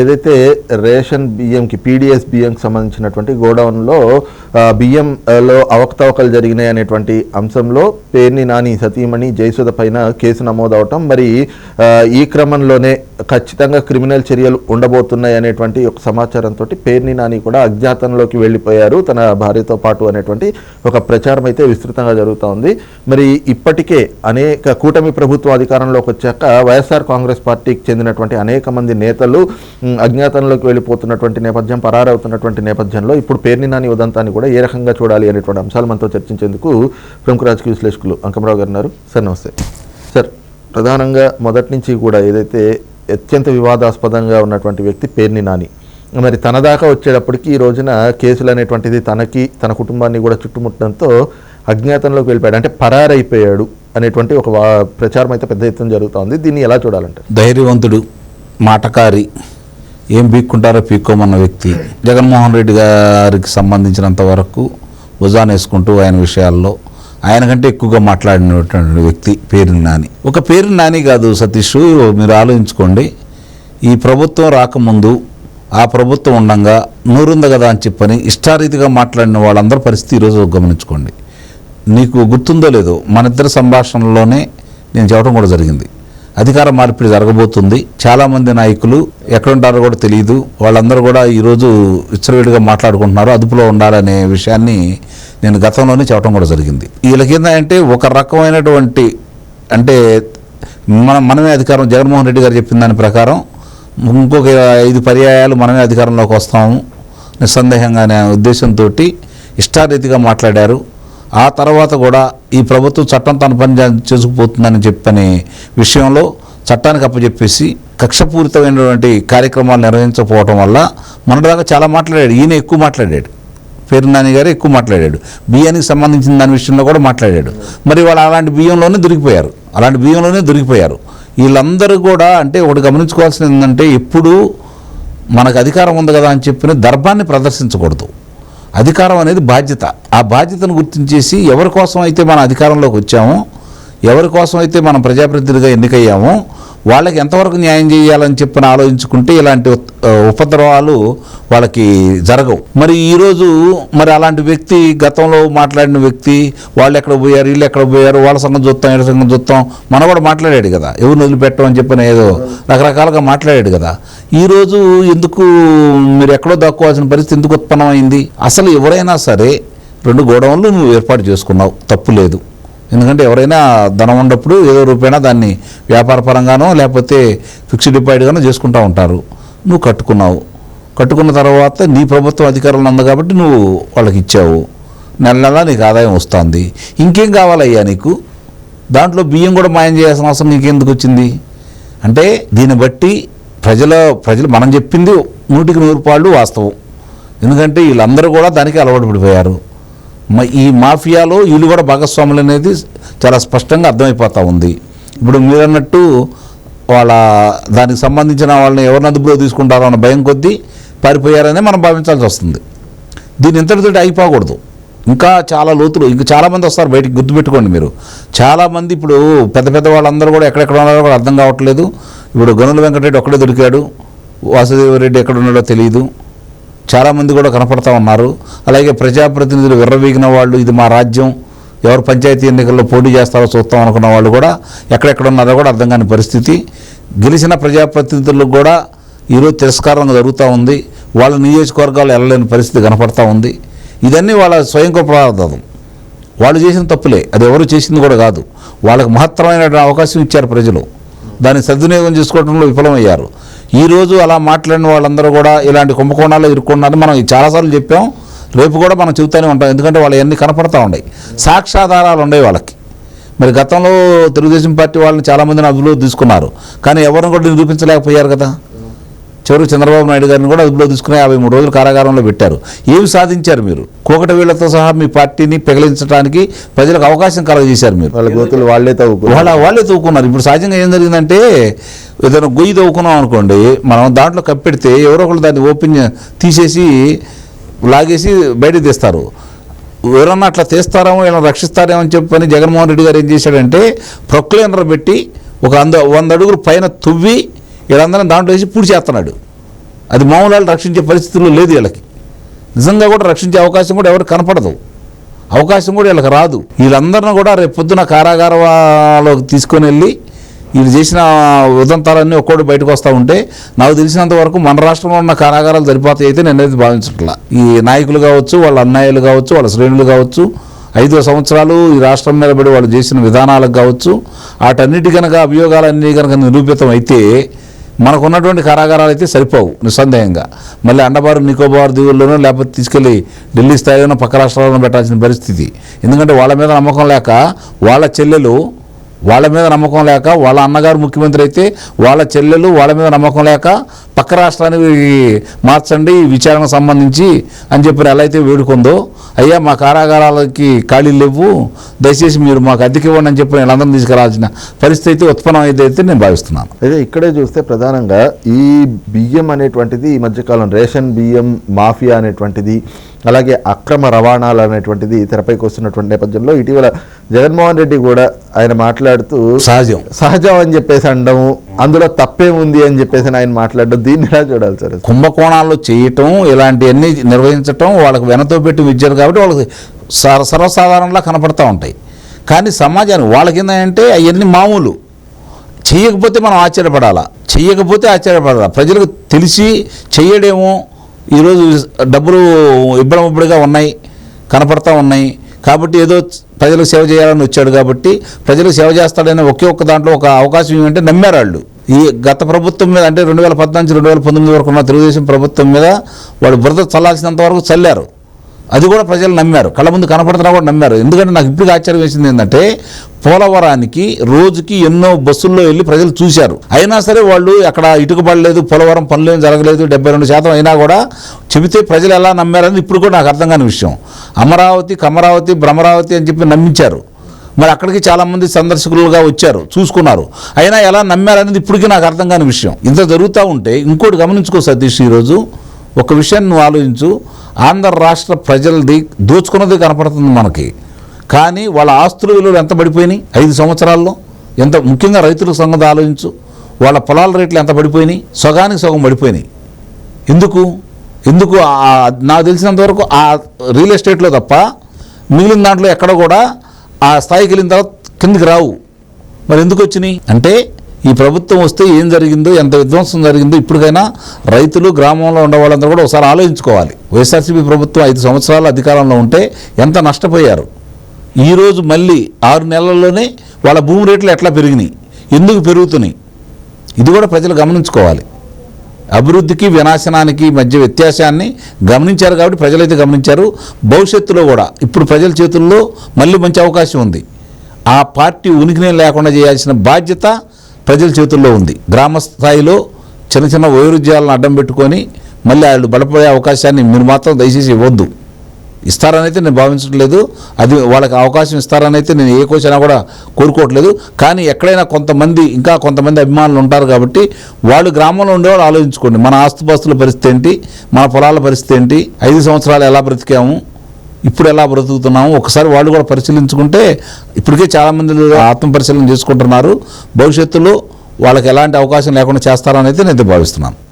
ఏదైతే ration బియ్యంకి PDS బియ్యంకి సంబంధించినటువంటి గోడౌన్లో బియ్యంలో అవకతవకలు జరిగినాయి అనేటువంటి అంశంలో పేర్ని నాని సతీమణి జయసుధ పైన కేసు నమోదవటం. మరి ఈ క్రమంలోనే ఖచ్చితంగా క్రిమినల్ చర్యలు ఉండబోతున్నాయి అనేటువంటి ఒక సమాచారంతో పేర్ని నాని కూడా అజ్ఞాతంలోకి వెళ్ళిపోయారు. తన భార్యతో పాటు అనేటువంటి ఒక ప్రచారం అయితే విస్తృతంగా జరుగుతూ ఉంది. మరి ఇప్పటికే అనేక కూటమి ప్రభుత్వం అధికారంలోకి వచ్చాక వైఎస్ఆర్ కాంగ్రెస్ పార్టీకి చెందినటువంటి అనేక మంది నేతలు అజ్ఞాతంలోకి వెళ్ళిపోతున్నటువంటి నేపథ్యం పరారవుతున్నటువంటి నేపథ్యంలో ఇప్పుడు పేర్ని నాని ఉదంతాన్ని కూడా ఏ రకంగా చూడాలి అనేటువంటి అంశాలు మనతో చర్చించేందుకు ప్రముఖ రాజకీయ విశ్లేషకులు అంకమరావు గారు ఉన్నారు. సార్ నమస్తే. సార్ ప్రధానంగా మొదటి నుంచి కూడా ఏదైతే అత్యంత వివాదాస్పదంగా ఉన్నటువంటి వ్యక్తి పేర్ని నాని మరి తన దాకా వచ్చేటప్పటికి ఈ రోజున కేసులు అనేటువంటిది తనకి తన కుటుంబాన్ని కూడా చుట్టుముట్టడంతో అజ్ఞాతంలోకి వెళ్ళిపోయాడు. అంటే పరారైపోయాడు అనేటువంటి ఒక వా- ప్రచారం అయితే పెద్ద ఎత్తున జరుగుతోంది దీన్ని ఎలా చూడాలంటే ధైర్యవంతుడు మాటకారి ఏం పీక్కుంటారో పీక్కోమన్న వ్యక్తి. జగన్మోహన్ రెడ్డి గారికి సంబంధించినంత వరకు భుజాన్ వేసుకుంటూ ఆయన విషయాల్లో ఆయన కంటే ఎక్కువగా మాట్లాడినటువంటి వ్యక్తి పేరు నాని. ఒక పేరు నాని కాదు సతీష్ మీరు ఆలోచించుకోండి. ఈ ప్రభుత్వం రాకముందు ఆ ప్రభుత్వం ఉండగా నూరుంది కదా అని చెప్పని ఇష్టారీతిగా మాట్లాడిన వాళ్ళందరి పరిస్థితి ఈరోజు గమనించుకోండి. నీకు గుర్తుందో లేదో మన ఇద్దరి సంభాషణలోనే నేను చెప్పడం కూడా జరిగింది. అధికార మార్పిడి జరగబోతుంది. చాలామంది నాయకులు ఎక్కడుంటారో కూడా తెలియదు. వాళ్ళందరూ కూడా ఈరోజు విచ్చలవిడిగా మాట్లాడుకుంటున్నారు. అదుపులో ఉండాలనే విషయాన్ని నేను గతంలోనే చెప్పడం కూడా జరిగింది. వీళ్ళకి ఏంటంటే ఒక రకమైనటువంటి అంటే మన మనమే అధికారం. జగన్మోహన్ రెడ్డి గారు చెప్పిన దాని ప్రకారం ఇంకొక ఐదు పర్యాయాలు మనమే అధికారంలోకి వస్తాము. నిస్సందేహంగా అనే ఉద్దేశంతో ఇష్టారీతిగా మాట్లాడారు. ఆ తర్వాత కూడా ఈ ప్రభుత్వం చట్టం తన పని చేసుకుపోతుందని చెప్పనే విషయంలో చట్టానికి అప్పచెప్పేసి కక్షపూరితమైనటువంటి కార్యక్రమాలు నిర్వహించకపోవటం వల్ల మొన్నటిదాకా చాలా మాట్లాడాడు. ఈయన ఎక్కువ మాట్లాడాడు. పేరు నాని గారు ఎక్కువ మాట్లాడాడు. బియ్యానికి సంబంధించిన దాని విషయంలో కూడా మాట్లాడాడు. మరి వాళ్ళు అలాంటి బియ్యంలోనే దొరికిపోయారు. అలాంటి బియ్యంలోనే దొరికిపోయారు. వీళ్ళందరూ కూడా అంటే ఒకటి గమనించుకోవాల్సింది ఏంటంటే ఎప్పుడు మనకు అధికారం ఉంది కదా అని చెప్పిన దర్భాన్ని ప్రదర్శించకూడదు. అధికారం అనేది బాధ్యత. ఆ బాధ్యతను గుర్తించేసి ఎవరి కోసం అయితే మన అధికారంలోకి వచ్చామో ఎవరి కోసం అయితే మనం ప్రజాప్రతినిధిగా ఎన్నికయ్యామో వాళ్ళకి ఎంతవరకు న్యాయం చేయాలని చెప్పిన ఆలోచించుకుంటే ఇలాంటి ఉపద్రవాలు వాళ్ళకి జరగవు. మరి ఈరోజు మరి అలాంటి వ్యక్తి గతంలో మాట్లాడిన వ్యక్తి వాళ్ళు ఎక్కడ పోయారు వీళ్ళు ఎక్కడ పోయారు వాళ్ళ సంగతి చూస్తాం వీళ్ళ సంగతి చూస్తాం మనం కూడా మాట్లాడాడు కదా. ఎవరిని వదిలిపెట్టమని చెప్పిన ఏదో రకరకాలుగా మాట్లాడాడు కదా. ఈరోజు ఎందుకు మీరు ఎక్కడో దక్కోవాల్సిన పరిస్థితి ఎందుకు ఉత్పన్నమైంది? అసలు ఎవరైనా సరే రెండు గోడౌన్లు నువ్వు ఏర్పాటు చేసుకున్నావు తప్పు లేదు. ఎందుకంటే ఎవరైనా ధనం ఉన్నప్పుడు ఏదో రూపేణా దాన్ని వ్యాపార పరంగానో లేకపోతే ఫిక్స్డ్ డిపాజిట్గానో చేసుకుంటూ ఉంటారు. నువ్వు కట్టుకున్నావు. కట్టుకున్న తర్వాత నీ ప్రభుత్వం అధికారంలో ఉంది కాబట్టి నువ్వు వాళ్ళకి ఇచ్చావు నెల నెల నీకు ఆదాయం వస్తుంది. ఇంకేం కావాలయ్యా నీకు? దాంట్లో బియ్యం కూడా మాయం చేయాల్సిన అవసరం నీకెందుకు వచ్చింది? అంటే దీన్ని బట్టి ప్రజల ప్రజలు మనం చెప్పింది నూటికి నూరు పాళ్ళు వాస్తవం. ఎందుకంటే వీళ్ళందరూ కూడా దానికి అలవాటు పడిపోయారు. ఈ మాఫియాలో వీళ్ళు కూడా భాగస్వాములు అనేది చాలా స్పష్టంగా అర్థమైపోతూ ఉంది. ఇప్పుడు మీరు అన్నట్టు వాళ్ళ దానికి సంబంధించిన వాళ్ళని ఎవరిని అదుపులో తీసుకుంటారో అన్న భయం కొద్దీ పారిపోయారనే మనం భావించాల్సి వస్తుంది. దీని ఇంతటితోటి అయిపోకూడదు ఇంకా చాలా లోతులు ఇంకా చాలామంది వస్తారు బయటికి గుర్తుపెట్టుకోండి మీరు. చాలామంది ఇప్పుడు పెద్ద పెద్ద వాళ్ళందరూ కూడా ఎక్కడెక్కడ ఉన్నారో కూడా అర్థం కావట్లేదు. ఇప్పుడు గనుల వెంకటరెడ్డి ఒక్కడే దొరికాడు. వాసుదేవరెడ్డి ఎక్కడ ఉన్నాడో తెలియదు. చాలామంది కూడా కనపడతా ఉన్నారు. అలాగే ప్రజాప్రతినిధులు విర్రవీగిన వాళ్ళు ఇది మా రాజ్యం ఎవరు పంచాయతీ ఎన్నికల్లో పోటీ చేస్తారో చూస్తాం అనుకున్న వాళ్ళు కూడా ఎక్కడెక్కడ ఉన్నారో కూడా అర్థం కాని పరిస్థితి. గెలిచిన ప్రజాప్రతినిధులకు కూడా ఈరోజు తిరస్కారం జరుగుతూ ఉంది. వాళ్ళ నియోజకవర్గాలు వెళ్ళలేని పరిస్థితి కనపడతా ఉంది. ఇదన్నీ వాళ్ళ స్వయం ప్రార్థం వాళ్ళు చేసిన తప్పులే. అది ఎవరు చేసింది కూడా కాదు. వాళ్ళకి మహత్తరమైన అవకాశం ఇచ్చారు ప్రజలు. దాన్ని సద్వినియోగం చేసుకోవడంలో విఫలమయ్యారు. ఈరోజు అలా మాట్లాడిన వాళ్ళందరూ కూడా ఇలాంటి కుంభకోణాలు ఇరుక్కున్నారని మనం చాలాసార్లు చెప్పాం. రేపు కూడా మనం చెబుతూనే ఉంటాం. ఎందుకంటే వాళ్ళు అన్ని కనపడతా ఉన్నాయి. సాక్ష్యాధారాలు ఉన్నాయి వాళ్ళకి. మరి గతంలో తెలుగుదేశం పార్టీ వాళ్ళని చాలామందిని అదుపులో తీసుకున్నారు. కానీ ఎవరిని కూడా నిరూపించలేకపోయారు కదా. చివరికి చంద్రబాబు నాయుడు గారిని కూడా అదుపులో తీసుకుని యాభై మూడు రోజులు కారాగారంలో పెట్టారు. ఏమి సాధించారు మీరు? కూకట వీళ్ళతో సహా మీ పార్టీని పెగిలించడానికి ప్రజలకు అవకాశం కలగజేశారు మీరు. వాళ్ళ గోతులు వాళ్ళే తవ్వుకున్నారు. వాళ్ళ వాళ్ళే తవ్వుకున్నారు. ఇప్పుడు సహజంగా ఏం జరిగిందంటే ఏదైనా గొయ్యి తవ్వుకున్నాం అనుకోండి మనం దాంట్లో కప్పెడితే ఎవరో ఒకరు దాన్ని ఓపెన్ తీసేసి లాగేసి బయటకు తీస్తారు. ఎవరన్నా అట్లా తీస్తారేమో ఇలా రక్షిస్తారేమో అని చెప్పని జగన్మోహన్ రెడ్డి గారు ఏం చేశాడంటే ప్రొక్లైనర్ పెట్టి ఒక అంద వంద అడుగులు పైన తువ్వి వీళ్ళందరం దాంట్లో వేసి పూడి చేస్తున్నాడు. అది మామూలు వాళ్ళు రక్షించే పరిస్థితుల్లో లేదు వీళ్ళకి. నిజంగా కూడా రక్షించే అవకాశం కూడా ఎవరికి కనపడదు. అవకాశం కూడా వీళ్ళకి రాదు. వీళ్ళందరిని కూడా రేపు పొద్దున కారాగారంలోకి తీసుకొని వెళ్ళి వీళ్ళు చేసిన ఉదంతాలన్నీ ఒక్కోటి బయటకు వస్తూ ఉంటే నాకు తెలిసినంత వరకు మన రాష్ట్రంలో ఉన్న కారాగారాలు సరిపోతాయి అయితే నేనైతే భావించట్లా. ఈ నాయకులు కావచ్చు వాళ్ళ అన్నయ్యలు కావచ్చు వాళ్ళ శ్రేణులు కావచ్చు ఐదో సంవత్సరాలు ఈ రాష్ట్రం మీద పడి వాళ్ళు చేసిన విధానాలకు కావచ్చు వాటన్నిటి కనుక అభియోగాలన్నీ కనుక నిరూపితం అయితే మనకు ఉన్నటువంటి కారాగారాలు అయితే సరిపోవు నిస్సందేహంగా. మళ్ళీ అండబారు నికోబార్ దీవుల్లోనో లేకపోతే తీసుకెళ్ళి ఢిల్లీ స్థాయిలోనో పక్క రాష్ట్రాల్లోనో పెట్టాల్సిన పరిస్థితి. ఎందుకంటే వాళ్ళ మీద నమ్మకం లేక వాళ్ళ చెల్లెలు వాళ్ళ మీద నమ్మకం లేక వాళ్ళ అన్నగారు ముఖ్యమంత్రి అయితే వాళ్ళ చెల్లెలు వాళ్ళ మీద నమ్మకం లేక పక్క రాష్ట్రానికి మార్చండి విచారణకు సంబంధించి అని చెప్పి ఎలా అయితే వేడుకుందో అయ్యా మా కారాగారాలకి ఖాళీలు లేవు దయచేసి మీరు మాకు అద్దెకి ఇవ్వండి అని చెప్పి వీళ్ళందరినీ తీసుకురావాల్సిన పరిస్థితి అయితే ఉత్పన్నం అయితే నేను భావిస్తున్నాను. అయితే ఇక్కడే చూస్తే ప్రధానంగా ఈ బియ్యం అనేటువంటిది ఈ మధ్యకాలం రేషన్ బియ్యం మాఫియా అనేటువంటిది అలాగే అక్రమ రవాణాలు అనేటువంటిది తెరపైకి వస్తున్నటువంటి నేపథ్యంలో ఇటీవల జగన్మోహన్ రెడ్డి కూడా ఆయన మాట్లాడుతూ సహజం. సహజం అని చెప్పేసి అనడము అందులో తప్పేముంది అని చెప్పేసి ఆయన మాట్లాడడం దీన్ని ఎలా చూడాలి సార్? కుంభకోణాలు చేయటం ఇలాంటివన్నీ నిర్వహించటం వాళ్ళకి వెనతో పెట్టి విద్యను కాబట్టి వాళ్ళకి సర్వ సర్వసాధారణంగా కనపడతా ఉంటాయి. కానీ సమాజానికి వాళ్ళకి ఏంటంటే అవన్నీ మామూలు. చెయ్యకపోతే మనం ఆశ్చర్యపడాలా? చెయ్యకపోతే ఆశ్చర్యపడాలా? ప్రజలకు తెలిసి చెయ్యడేమో ఈరోజు డబ్బులు ఇబ్బడముబ్బడిగా ఉన్నాయి కనపడతా ఉన్నాయి. కాబట్టి ఏదో ప్రజలకు సేవ చేయాలని వచ్చాడు కాబట్టి ప్రజలకు సేవ చేస్తాడనే ఒకే ఒక్క దాంట్లో ఒక అవకాశం ఏమంటే నమ్మారు వాళ్ళు ఈ గత ప్రభుత్వం మీద అంటే రెండు వేల పద్నాలుగు రెండు వేల పంతొమ్మిది వరకు ఉన్న తెలుగుదేశం ప్రభుత్వం మీద వాళ్ళు బురద చల్లాల్సినంత వరకు చల్లారు. అది కూడా ప్రజలు నమ్మారు. కళ్ళ ముందు కనపడుతున్నా కూడా నమ్మారు. ఎందుకంటే నాకు ఇప్పుడు ఆశ్చర్యం వేసింది ఏంటంటే పోలవరానికి రోజుకి ఎన్నో బస్సుల్లో వెళ్ళి ప్రజలు చూశారు. అయినా సరే వాళ్ళు అక్కడ ఇటుక పడలేదు పోలవరం పనులు ఏం జరగలేదు డెబ్బై రెండు శాతం అయినా కూడా చెబితే ప్రజలు ఎలా నమ్మారని ఇప్పుడు కూడా నాకు అర్థం కాని విషయం. అమరావతి కమరావతి భ్రమరావతి అని చెప్పి నమ్మించారు. మరి అక్కడికి చాలామంది సందర్శకులుగా వచ్చారు చూసుకున్నారు. అయినా ఎలా నమ్మారనేది ఇప్పటికీ నాకు అర్థం కాని విషయం. ఇంత జరుగుతూ ఉంటే ఇంకోటి గమనించుకో సతీష్ ఈరోజు. ఒక విషయాన్ని నువ్వు ఆలోచించు. ఆంధ్ర రాష్ట్ర ప్రజలది దోచుకున్నది కనపడుతుంది మనకి. కానీ వాళ్ళ ఆస్తుల విలువలు ఎంత పడిపోయినాయి? ఐదు సంవత్సరాల్లో ఎంత ముఖ్యంగా రైతుల సంగతి ఆలోచించు. వాళ్ళ పొలాల రేట్లు ఎంత పడిపోయినాయి? సగానికి సగం పడిపోయినాయి. ఎందుకు? ఎందుకు? నాకు తెలిసినంతవరకు ఆ రియల్ ఎస్టేట్లో తప్ప మిగిలిన దాంట్లో ఎక్కడ కూడా ఆ స్థాయికి వెళ్ళిన తర్వాత కిందికి రావు. మరి ఎందుకు వచ్చినాయి? అంటే ఈ ప్రభుత్వం వస్తే ఏం జరిగిందో ఎంత విధ్వంసం జరిగిందో ఇప్పటికైనా రైతులు గ్రామంలో ఉండే వాళ్ళందరూ కూడా ఒకసారి ఆలోచించుకోవాలి. వైఎస్ఆర్సీపీ ప్రభుత్వం ఐదు సంవత్సరాలు అధికారంలో ఉంటే ఎంత నష్టపోయారు? ఈరోజు మళ్ళీ ఆరు నెలల్లోనే వాళ్ళ భూమి రేట్లు ఎట్లా పెరిగినాయి? ఎందుకు పెరుగుతున్నాయి? ఇది కూడా ప్రజలు గమనించుకోవాలి. అభివృద్ధికి వినాశనానికి మధ్య వ్యత్యాసాన్ని గమనించారు కాబట్టి ప్రజలైతే గమనించారు. భవిష్యత్తులో కూడా ఇప్పుడు ప్రజల చేతుల్లో మళ్ళీ మంచి అవకాశం ఉంది. ఆ పార్టీ ఉనికినే లేకుండా చేయాల్సిన బాధ్యత ప్రజల చేతుల్లో ఉంది. గ్రామ స్థాయిలో చిన్న చిన్న వైరుధ్యాలను అడ్డం పెట్టుకొని మళ్ళీ వాళ్ళు బలపడే అవకాశాన్ని మీరు మాత్రం దయచేసి ఇవ్వద్దు. ఇస్తారనైతే నేను భావించట్లేదు. అది వాళ్ళకి అవకాశం ఇస్తారనైతే నేను ఏ క్వశ్చన్ కూడా కోరుకోవట్లేదు. కానీ ఎక్కడైనా కొంతమంది ఇంకా కొంతమంది అభిమానులు ఉంటారు కాబట్టి వాళ్ళు గ్రామంలో ఉండేవాళ్ళు ఆలోచించుకోండి. మన ఆస్తుపాస్తుల పరిస్థితి ఏంటి? మన పొలాల పరిస్థితి ఏంటి? ఐదు సంవత్సరాలు ఎలా బ్రతికాము? ఇప్పుడు ఎలా బ్రతుకుతున్నాము ఒకసారి వాళ్ళు కూడా పరిశీలించుకుంటే ఇప్పటికే చాలామంది ఆత్మపరిశీలన చేసుకుంటున్నారు. భవిష్యత్తులో వాళ్ళకి ఎలాంటి అవకాశం లేకుండా చేస్తారని అయితే నేను భావిస్తున్నాను.